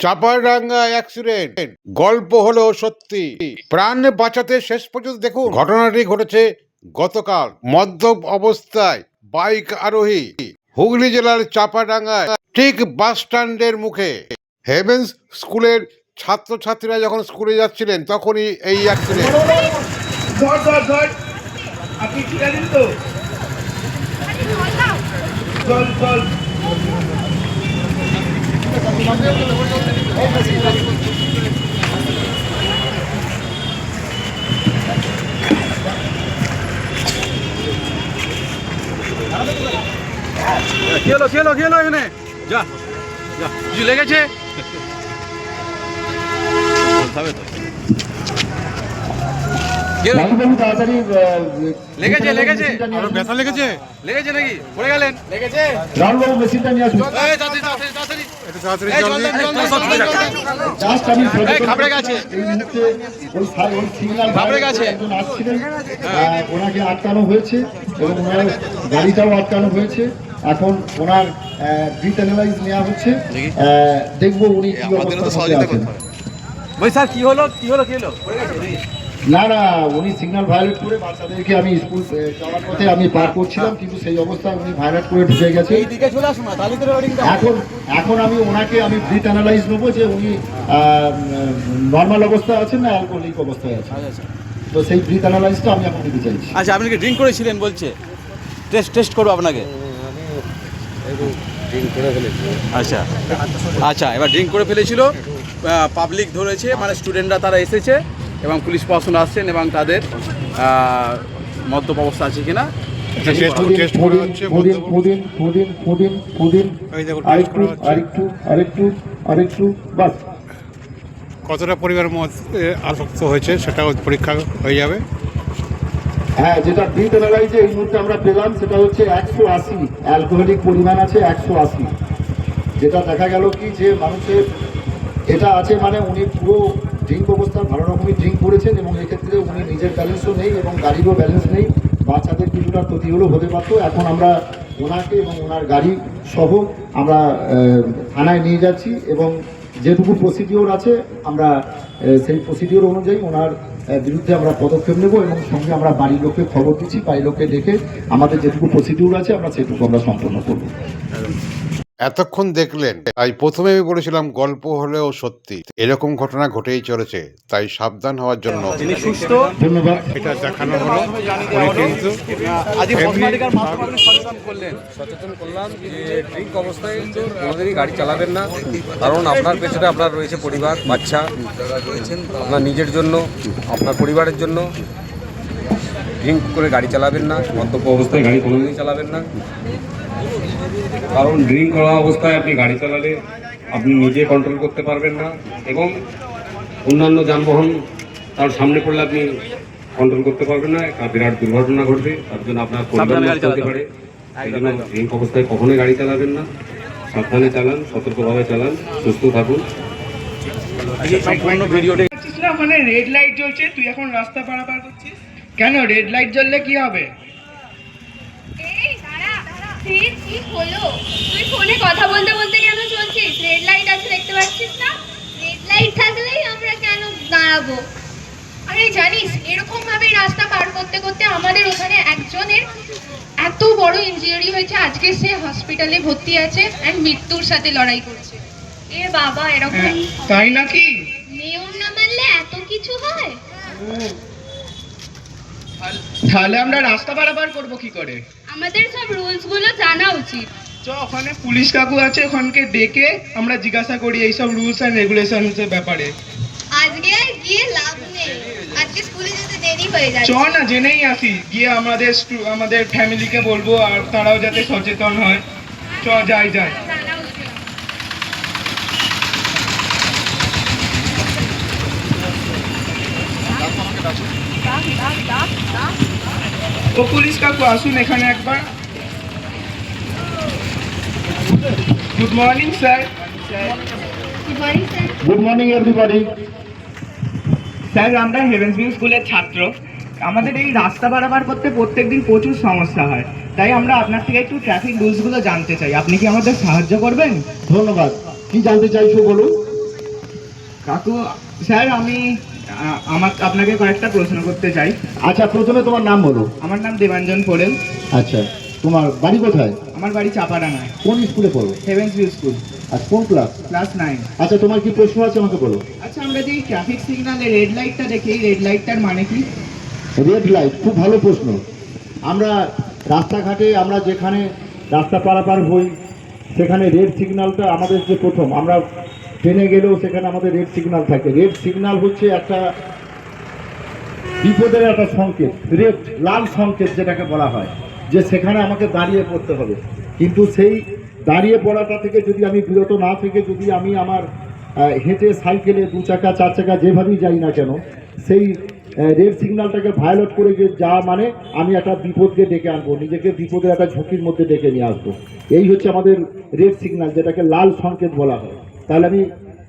Chapadanga accident গল্প হলো সত্যি। প্রাণ বাঁচাতে শেষ পর্যন্ত দেখুন। ঘটনাটি ঘটেছে গতকাল মদ্যপ অবস্থায় বাইক আরোহী হুগলি জেলার চাপাডাঙ্গায় ঠিক বাস স্ট্যান্ডের মুখে। হেভেন্স স্কুলের ছাত্রছাত্রীরা যখন স্কুলে যাচ্ছিলেন তখনই এই অ্যাক্সিডেন্ট আপনি ঠিক চল চল। খেলো কি হলো এখানে। যা যা। কিছু লেগেছে? হলো? লেগেছে, লেগেছে। আরও ব্যথা লেগেছে? লেগেছে নাকি? পড়ে গেলেন? লেগেছে। রাহুলবাবু মেশিনটা নিয়ে আসুন এই তাড়াতাড়ি তাড়াতাড়ি তাড়াতাড়ি। তাড়াতাড়ি এই জল জল দিন। দেন, জল দেন, জল দেন, জল দেন। জাস্ট আমি এই, ঘাবড়ে গেছে। ওই সাই- ওই সিগন্যাল ঘাবড়ে গেছে। একজন আসছিলেন। ওনাকে আটকানো হয়েছে এবং ওনার গাড়িটাও আটকানো হয়েছে। এখন ওনার ব্রিথ অ্যানালাইজ নেওয়া হচ্ছে। দেখব উনি কি অবস্থার আছেন। ভাই স্যার কি হলো? কি হলো কি হলো? পড়ে গেছে? না না উনি সিগন্যাল ভায়োলেট করে বাচ্চাদেরকে আমি স্কুল যাওয়ার পথে আমি পার করছিলাম কিন্তু সেই অবস্থা উনি ভায়োলেট করে ঢুকে গেছে। চলে আসুন না তাহলে তো এখন এখন আমি ওনাকে আমি ব্রিথ অ্যানালাইজ নেব যে উনি নর্মাল অবস্থায় আছেন না অ্যালকোহলিক অবস্থায় আছেন। তো সেই ব্রিথ অ্যানালাইজটা আমি এখন দিতে চাইছি। আচ্ছা আপনি কি ড্রিঙ্ক করেছিলেন বলছে? টেস্ট টেস্ট করব আপনাকে। আচ্ছা আচ্ছা এবার ড্রিঙ্ক করে ফেলেছিল পাবলিক ধরেছে মানে স্টুডেন্টরা তারা এসেছে। এবং পুলিশ প্রশাসন আসছেন এবং তাদের মদ্যপ অবস্থা আছে কিনা? কতটা পরিবার মদ আসক্ত হয়েছে সেটাও পরীক্ষা হয়ে যাবে? হ্যাঁ যেটা ব্রিথ অ্যানালাইজে এই মুহূর্তে আমরা পেলাম সেটা হচ্ছে একশো আশি অ্যালকোহলিক পরিমাণ আছে একশো আশি। যেটা দেখা গেল কি যে মানুষের এটা আছে মানে উনি পুরো ড্রিঙ্ক অবস্থায় ভালো রকমই ড্রিঙ্ক করেছেন এবং এক্ষেত্রে উনি নিজের ব্যালেন্সও নেই এবং গাড়িরও ব্যালেন্স নেই। বাচ্চাদের কিছুটা ক্ষতি হলেও হতে পারতো। এখন আমরা ওনাকে এবং ওনার গাড়ি সহ আমরা থানায় নিয়ে যাচ্ছি এবং যেটুকু প্রসিডিওর আছে, আমরা সেই প্রসিডিওর অনুযায়ী ওনার বিরুদ্ধে আমরা পদক্ষেপ নেব এবং সঙ্গে আমরা বাড়ির লোককে খবর দিচ্ছি, বাড়ির লোককে দেখে আমাদের যেটুকু প্রসিডিওর আছে, আমরা সেটুকু আমরা সম্পন্ন করব। এতক্ষণ দেখলেন তাই প্রথমে আমি বলেছিলাম গল্প হলেও সত্যি। এরকম ঘটনা ঘটেই চলেছে তাই সাবধান হওয়ার জন্য। যিনি সুস্থ ধন্যবাদ। এটা দেখানো হলো। উনি কিন্তু আজকে এমনি- পথমালিকার মাধ্যমে আপনি সচেতন করলেন। সচেতন করলাম যে ড্রিঙ্ক অবস্থায় কোনোদিনই গাড়ি চালাবেন না। কারণ আপনার পেছনে আপনার রয়েছে পরিবার বাচ্চা। আপনার নিজের জন্য আপনার পরিবারের জন্য। ড্রিঙ্ক করে গাড়ি চালাবেন না মদ্যপ অবস্থায় গাড়ি কোনোদিনই চালাবেন না। কারণ ড্রিঙ্ক করা অবস্থায় আপনি গাড়ি চালালে আপনি নিজে কন্ট্রোল করতে পারবেন না এবং অন্যান্য যানবাহন তার সামনে পড়লে আপনি কন্ট্রোল করতে পারবেন না। একটা বিরাট দুর্ঘটনা ঘটবে তার জন্য আপনার পরিবার নষ্ট হতে চালাতে পারে। এই জন্য ড্রিঙ্ক অবস্থায় কখনোই গাড়ি চালাবেন না। সাবধানে চালান সতর্কভাবে চালান সুস্থ থাকুন। এই সম্পূর্ণ ভিডিওটি ওখানে রেড লাইট জ্বলছে তুই এখন রাস্তা পারাপার করছিস? কেন? রেড লাইট জ্বললে কি হবে? তুই ফোনে কথা বলতে বলতে কেন চলছিস? রেড লাইট আছে দেখতে পাচ্ছিস না? রেড লাইট থাকলেই আমরা কেন দাঁড়াবো? আরে জানিস এরকম ভাবে রাস্তা পার করতে করতে আমাদের ওখানে একজনের এত বড় হয়েছে। আজকে সে হসপিটালে ভর্তি আছে মৃত্যুর সাথে লড়াই করছে। এ বাবা এরকম হ্যাঁ, তাই নাকি? নিয়ম না মানলে এত কিছু হয়? তাহলে আমরা রাস্তা পারাপার করব কি করে? আমাদের সব রুলসগুলো জানা উচিত। চ ওখানে পুলিশ কাকু আছে ওখানকে ডেকে আমরা জিজ্ঞাসা করি এইসব রুলস অ্যান্ড রেগুলেশনস এর ব্যাপারে। আজকে গিয়ে লাভ নেই। আজকে স্কুলে যেতে দেরি হয়ে চ যাচ্ছে না জেনেই আসি। গিয়ে আমাদের আমাদের ফ্যামিলিকে বলব আর তারাও যাতে সচেতন হয়। চ যাই যাই জানা উচিত ও পুলিশ কাকু আসুন এখানে একবার। Good morning sir sir good morning everybody sir আমরা হেভেন্স ভিউ স্কুলের ছাত্র। আমাদের এই রাস্তা পারাপার করতে প্রত্যেকদিন প্রচুর সমস্যা হয়। তাই আমরা আপনার থেকে একটু ট্রাফিক রুলসগুলো জানতে চাই। আপনি কি আমাদের সাহায্য করবেন? ধন্যবাদ। কি জানতে চাইছো বলুন? কাকু স্যার আমি আ- আমার আপনাকে কয়েকটা প্রশ্ন করতে চাই। আচ্ছা প্রথমে তোমার নাম বলো। আমার নাম দেবাঞ্জন পোরেল আচ্ছা তোমার বাড়ি কোথায়? আমার বাড়ি চাপাডাঙ্গায় কোন স্কুলে পড়ো? হেভেন্স ভিউ স্কুল আর কোন ক্লাস ক্লাস নাইন আচ্ছা তোমার কি প্রশ্ন আছে আমাকে বলো। আচ্ছা আমরা যে ট্রাফিক সিগনালে রেড লাইটটা দেখি রেড লাইটটার মানে কি? রেড লাইট খুব ভালো প্রশ্ন। আমরা রাস্তাঘাটে আমরা যেখানে রাস্তা পারাপার হই সেখানে রেড সিগনালটা আমাদের যে প্রথম। আমরা ট্রেনে গেলেও সেখানে আমাদের রেড সিগনাল থাকে। রেড সিগনাল হচ্ছে একটা বিপদের একটা সংকেত, রেড, লাল সংকেত যেটাকে বলা হয়, যে সেখানে আমাকে দাঁড়িয়ে পড়তে হবে। কিন্তু সেই দাঁড়িয়ে পড়াটা থেকে যদি আমি বিরত না থেকে যদি আমি আমার হেঁটে সাইকেলে দু চাকা, চার চাকা যেভাবেই যাই না কেন, সেই রেড সিগন্যালটাকে ভায়োলেট করে যা মানে আমি একটা বিপদকে ডেকে আনব, নিজেকে বিপদের একটা ঝুঁকির মধ্যে ডেকে নিয়ে আসব। এই হচ্ছে আমাদের রেড সিগন্যাল, যেটাকে লাল সংকেত বলা হয়। তাহলে আমি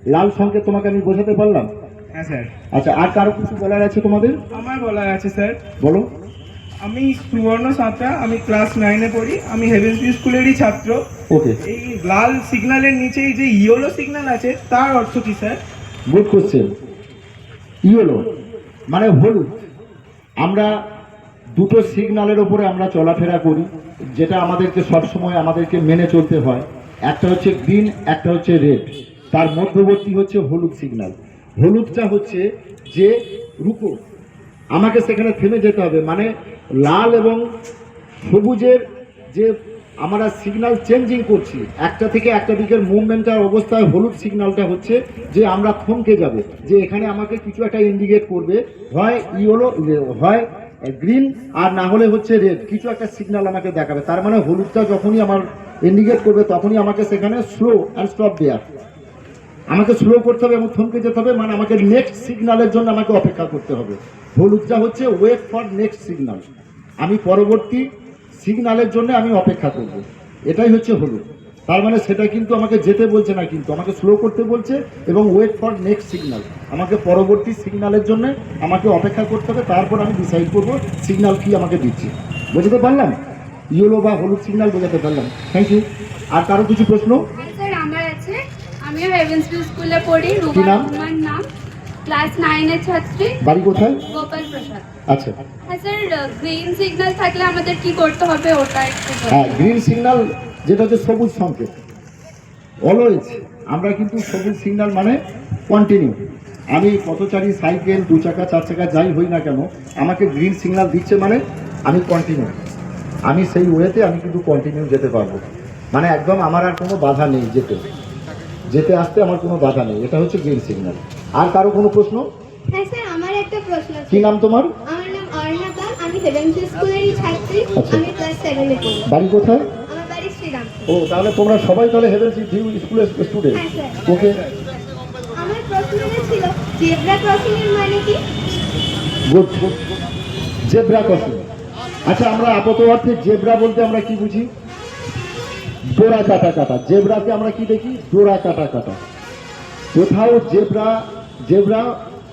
লাল সংকেত তোমাকে আমি বোঝাতে পারলাম? হ্যাঁ স্যার। আচ্ছা আর কারও কিছু বলার আছে তোমাদের? আমার বলার আছে স্যার। বলো। আমি সুবর্ণ সাঁতরা আমি ক্লাস নাইনে পড়ি আমি হেভেন্স স্কুলেরই ছাত্র। ওকে। এই লাল সিগন্যালের নিচেই যে ইয়েলো সিগন্যাল আছে তার অর্থ কি স্যার? গুড কোশ্চেন ইয়েলো মানে হলুদ। আমরা দুটো সিগন্যালের ওপরে আমরা চলাফেরা করি যেটা আমাদেরকে সবসময় আমাদেরকে মেনে চলতে হয়। একটা হচ্ছে গ্রিন একটা হচ্ছে রেড। তার মধ্যবর্তী হচ্ছে হলুদ সিগন্যাল হলুদটা হচ্ছে যে রুকো আমাকে সেখানে থেমে যেতে হবে মানে লাল এবং সবুজের যে আমরা সিগন্যাল চেঞ্জিং করছি, একটা থেকে একটা দিকের মুভমেন্টের অবস্থায় হলুদ সিগন্যালটা হচ্ছে যে আমরা থমকে যাব, যে এখানে আমাকে কিছু একটা ইন্ডিকেট করবে, হয় ইয়েলো হয় গ্রিন আর না হলে হচ্ছে রেড কিছু একটা সিগন্যাল আমাকে দেখাবে। তার মানে হলুদটা যখনই আমার ইন্ডিকেট করবে, তখনই আমাকে সেখানে স্লো অ্যান্ড স্টপ দেওয়া আমাকে স্লো করতে হবে এবং থমকে যেতে হবে মানে আমাকে নেক্সট সিগনালের জন্য আমাকে অপেক্ষা করতে হবে। হলুদটা হচ্ছে ওয়েট ফর নেক্সট সিগনাল আমি পরবর্তী সিগনালের জন্য আমি অপেক্ষা করব। এটাই হচ্ছে হলুদ। তার মানে সেটা কিন্তু আমাকে যেতে বলছে না কিন্তু, আমাকে স্লো করতে বলছে এবং ওয়েট ফর নেক্সট সিগনাল আমাকে পরবর্তী সিগনালের জন্য আমাকে অপেক্ষা করতে হবে, তারপর আমি ডিসাইড করব সিগনাল কি আমাকে দিচ্ছে। বুঝতে পারলাম? ইয়েলো বা হলুদ সিগনাল বোঝাতে পারলাম। থ্যাংক ইউ আর কারও কিছু প্রশ্ন হ্যাঁ স্যার আমার আছে আমিও হেভেন্স ভিউ স্কুলে পড়ি রুমা নাম? রহমান নাম। ক্লাস নাইনের ছাত্রী। বাড়ি কোথায়? গোপাল প্রসাদ। আচ্ছা। হ্যাঁ স্যার গ্রিন সিগন্যাল থাকলে আমাদের কি করতে হবে ওটা একটু বলুন। হ্যাঁ গ্রিন সিগন্যাল যেটা হচ্ছে সবুজ সংকেত। অলওয়েজ আমরা কিন্তু সবুজ সিগন্যাল মানে কন্টিনিউ আমি পথচারী সাইকেল দু চাকা চার চাকা যাই হই না কেন আমাকে গ্রিন সিগন্যাল দিচ্ছে মানে আমি কন্টিনিউ আমি সেই ওয়েতে আমি কিন্তু কন্টিনিউ যেতে পারব। মানে একদম আমার আর কোনো বাধা নেই যেতে। যেতে আসতে আমার কোনো বাধা নেই। এটা হচ্ছে গ্রিন সিগন্যাল আর কারও কোনো প্রশ্ন? হ্যাঁ স্যার আমার একটা প্রশ্ন কি নাম তোমার? আমার নাম অর্ণা পাল। আমি স্কুলেরই ছাত্রী। আচ্ছা। আমি ক্লাস সেভেনে পড়ি। বাড়ি কোথায়? আমার বাড়ি শ্রীরাম ও তাহলে তোমরা সবাই তাহলে হেভেন ভিউ স্কুলের স্টুডেন্ট হ্যাঁ স্যার। ওকে আমার প্রশ্নটা ছিল জেব্রা ক্রসিং এর মানে কি? গুড জেব্রা ক্রসিং আচ্ছা আমরা আপাত অর্থে জেব্রা বলতে আমরা কি বুঝি? ডোরা কাটা কাটা। জেব্রাকে আমরা কি দেখি? ডোরা কাটা কাটা। কোথাও zebra zebra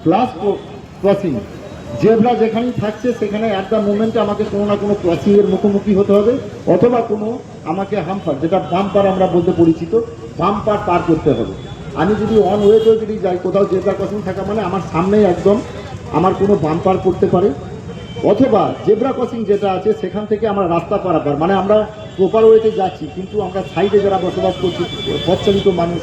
plus crossing zebra যেখানেই থাকছে, সেখানে অ্যাট দ্য মোমেন্টে আমাকে কোনো না কোনো ক্রসিং এর মুখোমুখি হতে হবে, অথবা কোনো আমাকে হাম্পার যেটা বাম্পার আমরা বলতে পরিচিত বাম্পার পার করতে হবে। আমি যদি অন ওয়েতেও যদি যাই, কোথাও জেব্রা ক্রসিং থাকা মানে আমার সামনেই একদম আমার কোনো বাম্পার করতে পারে। অথবা জেব্রা ক্রসিং যেটা আছে, সেখান থেকে আমরা রাস্তা পারাপার মানে আমরা প্রপার ওয়েতে যাচ্ছি, কিন্তু আমরা সাইডে যারা বসবাস করছি পথচালিত মানুষ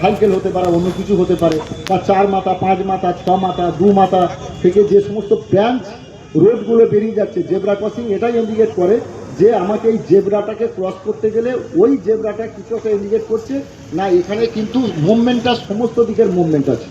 সাইকেল হতে পারে, অন্য কিছু হতে পারে, বা চার মাথা, পাঁচ মাথা, ছ মাথা, দু মাথা থেকে যে সমস্ত ব্রাঞ্চ রোডগুলো বেরিয়ে যাচ্ছে, জেব্রা ক্রসিং এটাই ইন্ডিকেট করে যে আমাকে এই জেব্রাটাকে ক্রস করতে গেলে ওই জেব্রাটা কিছু একটা ইন্ডিকেট করছে, না, এখানে কিন্তু মুভমেন্টটা সমস্ত দিকের মুভমেন্ট আছে।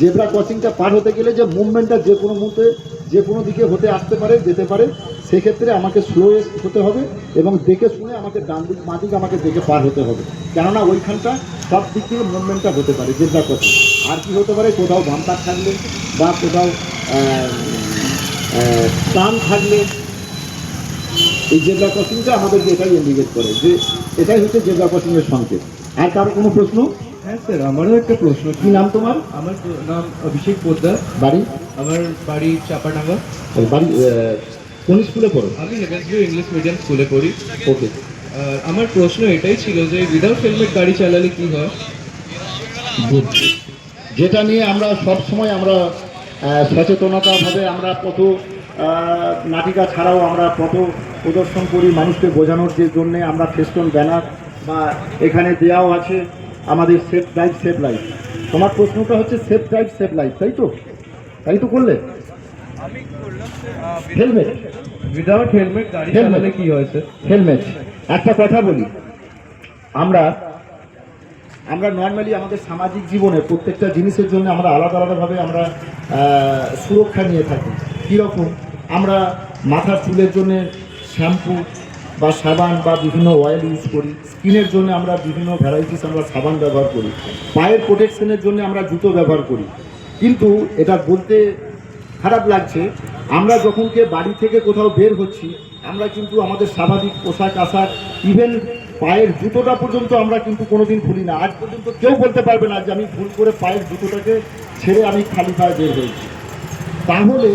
জেব্রা ক্রসিংটা পার হতে গেলে যে মুভমেন্টটা যে কোনো মুহূর্তে, যে কোনো দিকে হতে আসতে পারে, যেতে পারে সেক্ষেত্রে আমাকে স্লো হতে হবে এবং দেখে শুনে আমাকে ডান দিক বাঁ দিক আমাকে দেখে পার হতে হবে। কেননা ওইখানটা সব দিক থেকে মুভমেন্টটা হতে পারে জেব্রা ক্রসিং আর কি হতে পারে কোথাও বাম্পার থাকলে বা কোথাও টান থাকলে এই জেব্রা ক্রসিংটা আমাদেরকে এটাই ইন্ডিকেট করে যে এটাই হচ্ছে জেব্রা ক্রসিংয়ের সংকেত। আর কারও কোনো প্রশ্ন? হ্যাঁ স্যার আমারও একটা প্রশ্ন। কি নাম তোমার? আমার নাম অভিষেক পোদ্দার। বাড়ি? আমার বাড়ি চাপাডাঙ্গা। বাড়ি কোন স্কুলে পড়ো? আমি হেভেন্সভিউ ইংলিশ মিডিয়াম স্কুলে পড়ি। ওকে আমার প্রশ্ন এটাই ছিল যে উইদাউট হেলমেট গাড়ি চালালে কি হয়? যেটা নিয়ে আমরা সব সময় আমরা সচেতনতাভাবে আমরা পথ আহ, নাটিকা ছাড়াও আমরা পথ প্রদর্শন করি মানুষকে বোঝানোর যে জন্যে আমরা ফেস্টন ব্যানার বা এখানে দেওয়াও আছে আমাদের সেফ ড্রাইভ সেভ লাইফ তোমার প্রশ্নটা হচ্ছে সেফ ড্রাইভ সেফ লাইফ তাই তো? তাই তো করলে? হেলমেট উইদাউট হেলমেট গাড়ি. চালালে কি হয়েছে হেলমেট একটা কথা বলি। আমরা আমরা নর্মালি আমাদের সামাজিক জীবনে প্রত্যেকটা জিনিসের জন্য আমরা আলাদা আলাদাভাবে আমরা সুরক্ষা নিয়ে থাকি। কীরকম? আমরা মাথার চুলের জন্য শ্যাম্পু বা সাবান বা বিভিন্ন অয়েল ইউজ করি। স্কিনের জন্য আমরা বিভিন্ন ভ্যারাইটিস আমরা সাবান ব্যবহার করি। পায়ের প্রোটেকশনের জন্য আমরা জুতো ব্যবহার করি। কিন্তু এটা বলতে খারাপ লাগছে। আমরা যখন কে বাড়ি থেকে কোথাও বের হচ্ছি, আমরা কিন্তু আমাদের স্বাভাবিক পোশাক আশাক ইভেন পায়ের জুতোটা পর্যন্ত আমরা কিন্তু কোনোদিন খুলি না। আজ পর্যন্ত কেউ বলতে পারবে না যে আমি ভুল করে পায়ের জুতোটাকে ছেড়ে আমি খালি পায়ে বের হয়েছি। তাহলে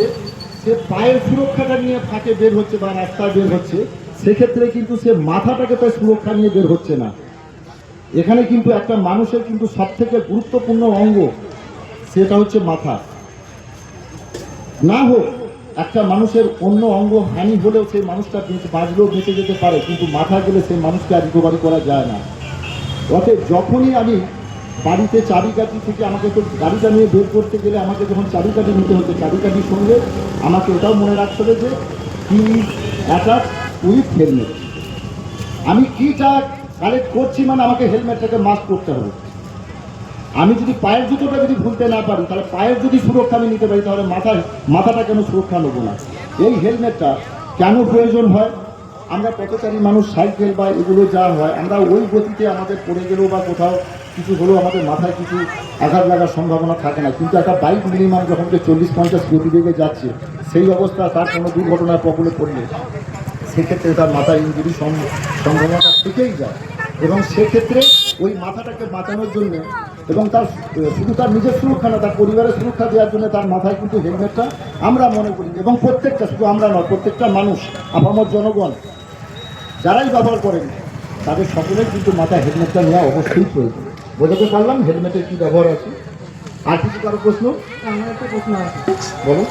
সে পায়ের সুরক্ষাটা নিয়ে ফাঁকে বের হচ্ছে বা রাস্তায় বের হচ্ছে, সেক্ষেত্রে কিন্তু সে মাথাটাকে তার সুরক্ষা নিয়ে বের হচ্ছে না। এখানে কিন্তু একটা মানুষের কিন্তু সবথেকে গুরুত্বপূর্ণ অঙ্গ, সেটা হচ্ছে মাথা। না হোক, একটা মানুষের অন্য অঙ্গ হানি হলেও সেই মানুষটা বেঁচে বাঁচলেও বেঁচে যেতে পারে, কিন্তু মাথা গেলে সেই মানুষকে আর রিকভারি করা যায় না। অতএব যখনই আমি বাড়িতে চাবিকাঠি থেকে আমাকে তো গাড়িটা নিয়ে বের করতে গেলে আমাকে যখন চাবিকাঠি নিতে হতো চাবিকাঠির সঙ্গে আমাকে এটাও মনে রাখতে হবে যে, কি অ্যাটাচ উইথ হেলমেট। আমি কিটা কালেক্ট করছি মানে আমাকে হেলমেটটাকে মাস্ক করতে হবে। আমি যদি পায়ের জুতোটা যদি ভুলতে না পারি, তাহলে পায়ের যদি সুরক্ষা আমি নিতে পারি, তাহলে মাথায়, মাথাটা কেন সুরক্ষা নেব না? এই হেলমেটটা কেন প্রয়োজন হয়? আমরা পথচারী মানুষ, সাইকেল বা এগুলো যা হয়, আমরা ওই গতিতে আমাদের পড়ে গেলেও বা কোথাও কিছু হলেও আমাদের মাথায় কিছু আঘাত লাগার সম্ভাবনা থাকে না। কিন্তু একটা বাইক মিনিমাম যখন যে চল্লিশ, পঞ্চাশ গতিবেগে যাচ্ছে, সেই অবস্থা তার কোনো দুর্ঘটনার কবলে পড়লে সেক্ষেত্রে তার মাথা ইঞ্জুরি সম্ভাবনাটা থেকেই যায়। এবং সেক্ষেত্রে ওই মাথাটাকে বাঁচানোর জন্য এবং তার শুধু তার নিজের সুরক্ষা না তার পরিবারের সুরক্ষা দেওয়ার জন্য তার মাথায় কিন্তু হেলমেটটা আমরা মনে করি। এবং প্রত্যেকটা শুধু আমরা নয় প্রত্যেকটা মানুষ আপামর জনগণ যারাই ব্যবহার করেন তাদের সকলের কিন্তু মাথায় হেলমেটটা নেওয়া অবশ্যই প্রয়োজন। বোঝাতে পারলাম হেলমেটের কী ব্যবহার আছে? আর কিছু কারও প্রশ্ন? আমার একটা প্রশ্ন আছে। বলো।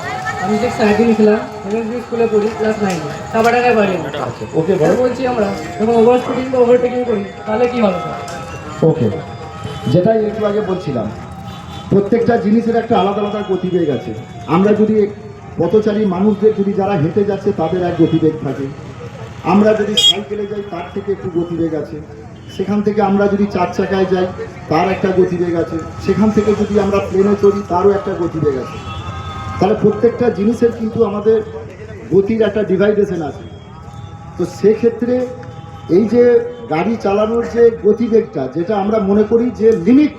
আমি যে সাইকেল ছিলাম এমএসবি স্কুলে পড়ি ক্লাস নাইনে সাবাটাকায় বাড়ি। আচ্ছা ওকে বলছি আমরা যখন ওভার স্পিডিং বা ওভারটেকিং করি তাহলে কি হবে ওকে যেটাই একটু আগে বলছিলাম, প্রত্যেকটা জিনিসের একটা আলাদা আলাদা গতিবেগ আছে। আমরা যদি পথচারী মানুষদের যদি যারা হেঁটে যাচ্ছে, তাদের এক গতিবেগ থাকে। আমরা যদি সাইকেলে যাই, তার থেকে একটু গতিবেগ আছে। সেখান থেকে আমরা যদি চার চাকায় যাই, তার একটা গতিবেগ আছে। সেখান থেকে যদি আমরা প্লেনে চড়ি, তারও একটা গতিবেগ আছে। তাহলে প্রত্যেকটা জিনিসের কিন্তু আমাদের গতির একটা ডিভাইডেশন আছে। তো সেক্ষেত্রে এই যে গাড়ি চালানোর যে গতিবেগটা, যেটা আমরা মনে করি যে লিমিট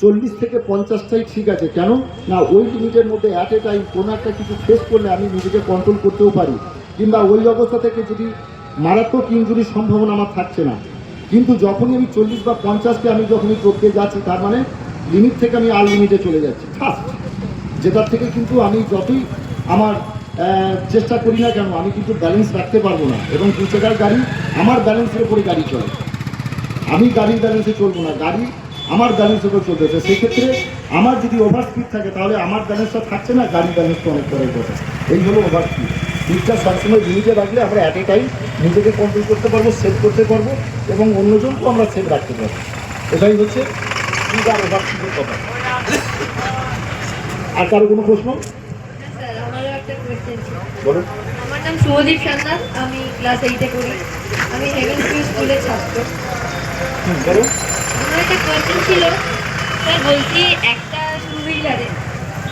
চল্লিশ থেকে পঞ্চাশটাই ঠিক আছে। কেন? না, ওই লিমিটের মধ্যে অ্যাট এ টাইম কোনো একটা কিছু ফেস করলে আমি নিজেকে কন্ট্রোল করতেও পারি। কিংবা ওই অবস্থা থেকে যদি মারাত্মক ইঞ্জুরির সম্ভাবনা আমার থাকছে না। কিন্তু যখনই আমি চল্লিশ বা পঞ্চাশকে আমি যখনই চড়তে যাচ্ছি, তার মানে লিমিট থেকে আমি আর লিমিটে চলে যাচ্ছি। ফার্স্ট যেটার থেকে কিন্তু আমি যতই আমার চেষ্টা করি না কেন, আমি কিন্তু ব্যালেন্স রাখতে পারব না। এবং দু চাকার গাড়ি আমার ব্যালেন্সের উপরে গাড়ি চলে। আমি গাড়ির ব্যালেন্সে চলবো না, গাড়ি আমার ব্যালেন্সের উপর চলতেছে সেক্ষেত্রে আমার যদি ওভার স্পিড থাকে, তাহলে আমার ব্যালেন্সটা থাকছে না, গাড়ির ব্যালেন্সটা অনেক পরের কথা এই হলো ওভার স্পিড স্পিডটা সবসময় লিমিটে রাখলে আমরা অ্যাট এ টাইম নিজেকে কন্ট্রোল করতে পারব সেভ করতে পারব, এবং অন্যজনকেও আমরা সেভ রাখতে পারব। এটাই হচ্ছে আর ওভার কথা। আর কারও কোনো প্রশ্ন? একটা কোয়েশ্চেন ছিল বলো আমার নাম শুভদীপ আমি ক্লাস এইটে পড়ি। আমি হেভেন স্কুলের ছাত্র। আমার একটা কোয়েশ্চেন ছিল স্যার বলছি একটা টু হুইলারে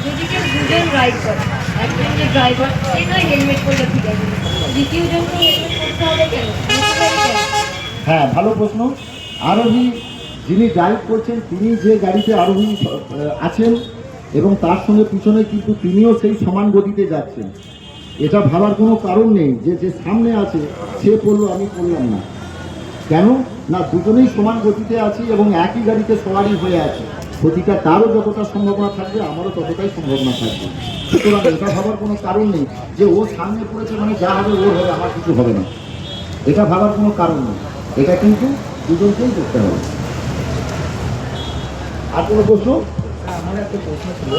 যদি কেউ দুজন রাইড করে একজন যে ড্রাইভার সে নয় হেলমেট পরলে ঠিক আছে দ্বিতীয় জনকে হেলমেট হবে কেন? হ্যাঁ ভালো প্রশ্ন। আরোহী যিনি ড্রাইভ করছেন তিনি যে গাড়িতে আরোহী আছেন এবং তার সঙ্গে পিছনে কিন্তু তিনিও সেই সমান গতিতে যাচ্ছেন। এটা ভাবার কোনো কারণ নেই যে যে সামনে আছে, সে পড়ল, আমি পড়লাম না। কেন? না, দুজনেই সমান গতিতে আছি এবং একই গাড়িতে সওয়ারি হয়ে আছে। ক্ষতিটা তারও যতটা সম্ভাবনা থাকবে, আমারও ততটাই সম্ভাবনা থাকবে। সুতরাং এটা ভাবার কোনো কারণ নেই যে, ও সামনে পড়েছে মানে যা হবে ওর হবে, আমার কিছু হবে না। এটা ভাবার কোনো কারণ নেই। এটা কিন্তু দুজনকেই করতে হবে। আর কোনো প্রশ্ন? আমার একটা প্রশ্ন ছিল।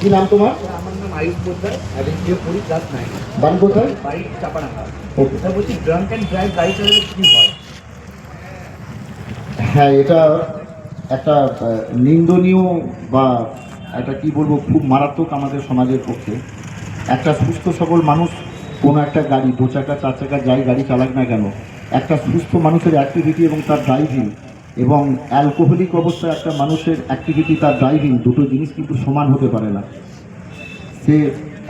কি নাম তোমার? আমার নাম আয়ুষ পোদ্দার সেভেন জিরো পড়ি ক্লাস নাইন বাড়ি কোথায়? বাড়ি চাপাডাঙ্গা ওকে স্যার বলছি ড্রাঙ্ক অ্যান্ড ড্রাইভ গাড়ি চালালে কী হয়? হ্যাঁ এটা একটা নিন্দনীয় বা একটা কি বলব খুব মারাত্মক আমাদের সমাজের পক্ষে। একটা সুস্থ সবল মানুষ কোনো একটা গাড়ি দু চাকা চার চাকা যাই গাড়ি চালাক না কেন একটা সুস্থ মানুষের অ্যাক্টিভিটি এবং তার ড্রাইভিং এবং অ্যালকোহলিক অবস্থায় একটা মানুষের অ্যাক্টিভিটি তার ড্রাইভিং দুটো জিনিস কিন্তু সমান হতে পারে না। সে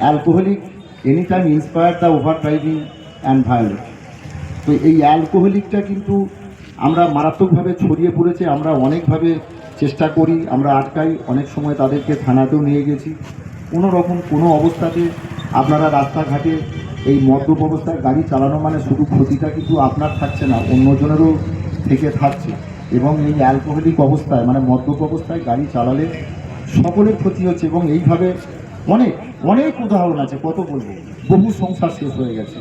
alcoholic any time inspire the over driving and violence তো এই অ্যালকোহলিকটা কিন্তু আমরা মারাত্মকভাবে ছড়িয়ে পড়েছে, আমরা অনেকভাবে চেষ্টা করি, আমরা আটকাই, অনেক সময় তাদেরকে থানাতেও নিয়ে গেছি। কোনো রকম কোনো অবস্থাতে আপনারা রাস্তাঘাটে এই মদ্যপ অবস্থায় গাড়ি চালানো মানে শুধু ক্ষতিটা কিন্তু আপনার থাকছে না, অন্যজনেরও থেকে থাকছে। এবং এই অ্যালকোহলিক অবস্থায় মানে মদ্যপ অবস্থায় গাড়ি চালালে সকলের ক্ষতি হচ্ছে এবং এইভাবে অনেক অনেক উদাহরণ আছে, কত বলব? বহু সংসার শেষ হয়ে গেছে।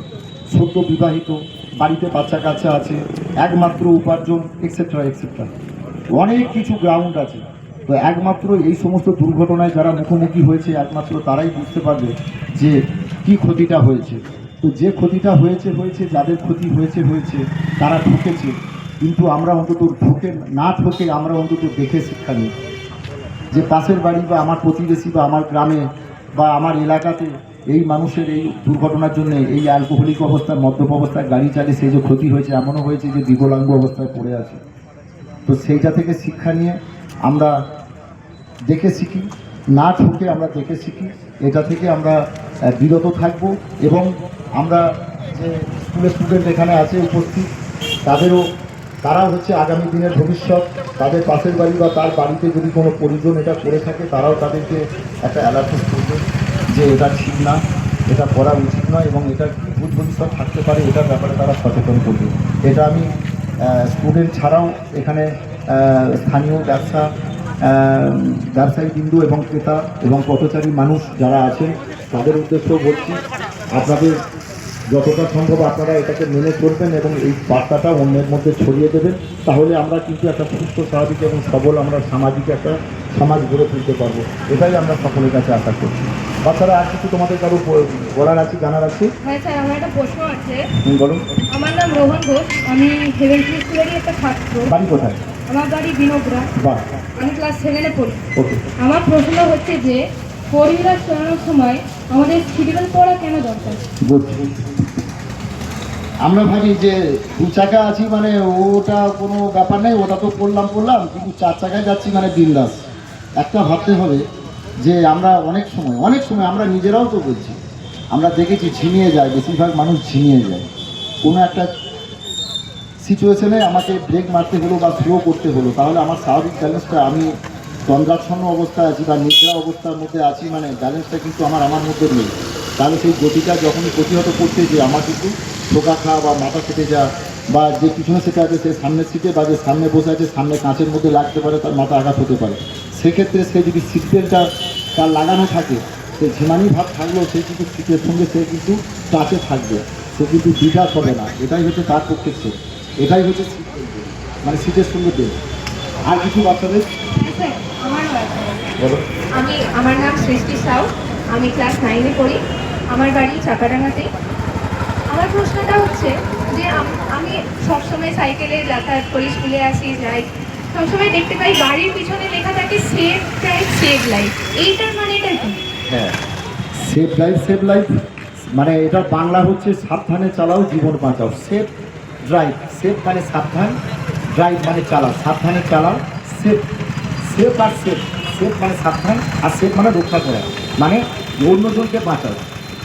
সদ্য বিবাহিত, বাড়িতে বাচ্চা কাচ্চা আছে, একমাত্র উপার্জন এক্সেট্রা এক্সেট্রা অনেক কিছু গ্রাউন্ড আছে। তো একমাত্র এই সমস্ত দুর্ঘটনায় যারা মুখোমুখি হয়েছে, একমাত্র তারাই বুঝতে পারবে যে কি ক্ষতিটা হয়েছে। তো যে ক্ষতিটা হয়েছে হয়েছে, যাদের ক্ষতি হয়েছে হয়েছে, তারা ঠকেছে। কিন্তু আমরা অন্তত ঠকে না ঠকে আমরা অন্তত দেখে শিক্ষা নিই। যে পাশের বাড়ি বা আমার প্রতিবেশী বা আমার গ্রামে বা আমার এলাকাতে এই মানুষের এই দুর্ঘটনার জন্য এই অ্যালকোহলিক অবস্থায় মদ্যপ অবস্থায় গাড়ি চালিয়ে সেই যে ক্ষতি হয়েছে, এমনও হয়েছে যে বিকলাঙ্গ অবস্থায় পড়ে আছে। তো সেইটা থেকে শিক্ষা নিয়ে আমরা দেখে শিখি, না ঠকে আমরা দেখে শিখি। এটা থেকে আমরা বিরত থাকব এবং আমরা যে স্কুলের স্টুডেন্ট এখানে আছে উপস্থিত, তাদেরও তারাও হচ্ছে আগামী দিনের ভবিষ্যৎ, তাদের পাশের বাড়ি বা তার বাড়িতে যদি কোনো পরিজন এটা করে থাকে, তারাও তাদেরকে একটা অ্যালার্ট করবে যে এটা ঠিক না, এটা করা উচিত নয় এবং এটা ভূত ভবিষ্যৎ থাকতে পারে, এটার ব্যাপারে তারা সচেতন করবে। এটা আমি স্টুডেন্ট ছাড়াও এখানে স্থানীয় ব্যবসা ব্যবসায়ী বিন্দু এবং ক্রেতা এবং পথচারী মানুষ যারা আছেন তাদের উদ্দেশ্য বলছি, আপনাদের যতটা সম্ভব আপনারা এটাকে মেনে চলবেন এবং এই বার্তাটা অন্যের মধ্যে ছড়িয়ে দেবেন তাহলে আমরা কিন্তু একটা সুস্থ স্বাভাবিক এবং সবল আমরা সামাজিক একটা সমাজ গড়ে তুলতে পারব। এটাই আমরা সকলের কাছে আশা করছি। বাচ্চারা আর কিছু তোমাদের কারও বলার আছে জানার আছে? হ্যাঁ স্যার আমার একটা প্রশ্ন আছে। বলুন। আমার নাম রোহন ঘোষ আমি হেভেন্সি স্কুলেরই একটা ছাত্র। বাড়ি কোথায়? আমার বাড়ি বিনোদরা বাহ আমি ক্লাস সেভেনে পড়ি। ওকে। আমার প্রশ্ন হচ্ছে যে হুইলার চালানোর সময় আমাদের বেল্ট পরা কেন দরকার? বুঝছি। আমরা ভাবি যে দু চাকা আছি মানে ওটা কোনো ব্যাপার নেই, ওটা তো করলাম করলাম কিন্তু চার চাকায় যাচ্ছি মানে বিন্দাস। একটা ভাবতে হবে যে আমরা অনেক সময় অনেক সময় আমরা নিজেরাও তো বলছি, আমরা দেখেছি ঝিমিয়ে যায়, বেশিরভাগ মানুষ ঝিমিয়ে যায়। কোনো একটা সিচুয়েশনে আমাকে ব্রেক মারতে হলো বা স্লো করতে হলো, তাহলে আমার স্বাভাবিক ব্যালেন্সটা আমি তন্দ্রাচ্ছন্ন অবস্থায় আছি বা নিদ্রা অবস্থার মধ্যে আছি মানে ব্যালেন্সটা কিন্তু আমার আমার মধ্যে নেই। তাহলে সেই গতিটা যখনই প্রতিহত করতে যে আমার কিন্তু ঠোকা খাওয়া বা মাথা কেটে যা বা যে পিছনে সিটে আছে সে সামনের সিটে বা যে সামনে বসে আছে সামনে কাঁচের মধ্যে লাগতে পারে তার মাথা আঘাত হতে পারে। সেক্ষেত্রে সে যদি সিট বেল্টটা তার লাগানো থাকে সে ঝিমানি ভাব থাকলেও সে কিন্তু সিটের সঙ্গে সে কিন্তু টাচে থাকবে। সে কিন্তু বিকাশ হবে না। এটাই হচ্ছে তার পক্ষে সে এটাই হচ্ছে সিট মানে সিটের সঙ্গে বেল্ট আর কিছু বাচ্চাদের আমি আমার নাম সৃষ্টি সাউ। আমি ক্লাস নাইনে পড়ি। আমার বাড়ি চাকাডাঙ্গাতে আমার প্রশ্নটা হচ্ছে যে আম- সবসময় সাইকেলে যাতায়াত করি, স্কুলে আসি, যাই। সবসময় দেখতে পাই বাড়ির পিছনে লেখা থাকে সেভ ড্রাইভ সেভ লাইফ এইটার মানেটা কি? হ্যাঁ। সেফ লাইফ সেভ লাইফ মানে এটা বাংলা হচ্ছে সাবধানে চালাও, জীবন বাঁচাও। সেফ ড্রাইভ সেফ মানে সাবধান ড্রাইভ মানে চালাও। সাবধানে চালাও সেফ সেফ আর সেফ সেফ মানে সাবধান আর সেফ মানে রক্ষা করা। মানে অন্যজনকে বাঁচাও।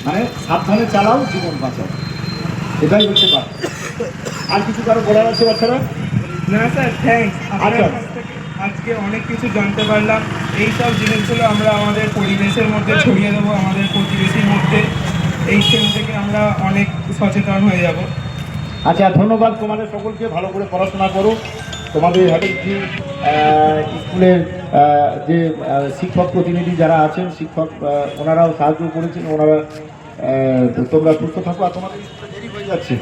মানে সাবধানে চালাও, জীবন বাঁচাও। এটাই হচ্ছে বার্তা আর কিছু কারও বলার আছে বাচ্চারা? না স্যার থ্যাংকস আচ্ছা। আজকে অনেক কিছু জানতে পারলাম। এই সব জিনিসগুলো আমরা আমাদের পরিবেশের মধ্যে ছড়িয়ে দেবো আমাদের প্রতিবেশীর মধ্যে। এই সেম থেকে আমরা অনেক সচেতন হয়ে যাব। আচ্ছা ধন্যবাদ তোমাদের সকলকে। ভালো করে পড়াশোনা করো। তোমাদের হেডেন্সি স্কুলের যে শিক্ষক প্রতিনিধি যারা আছেন শিক্ষক ওনারাও সাহায্য করেছেন। ওনারা তোমরা সুস্থ থাকো। আর তোমাদের যাচ্ছে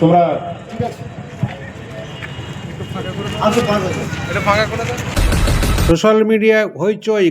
তোমরা ঠিক আছে আসো, পারবে। এটা ফাঁকা করে দাও সোশ্যাল মিডিয়া হইচই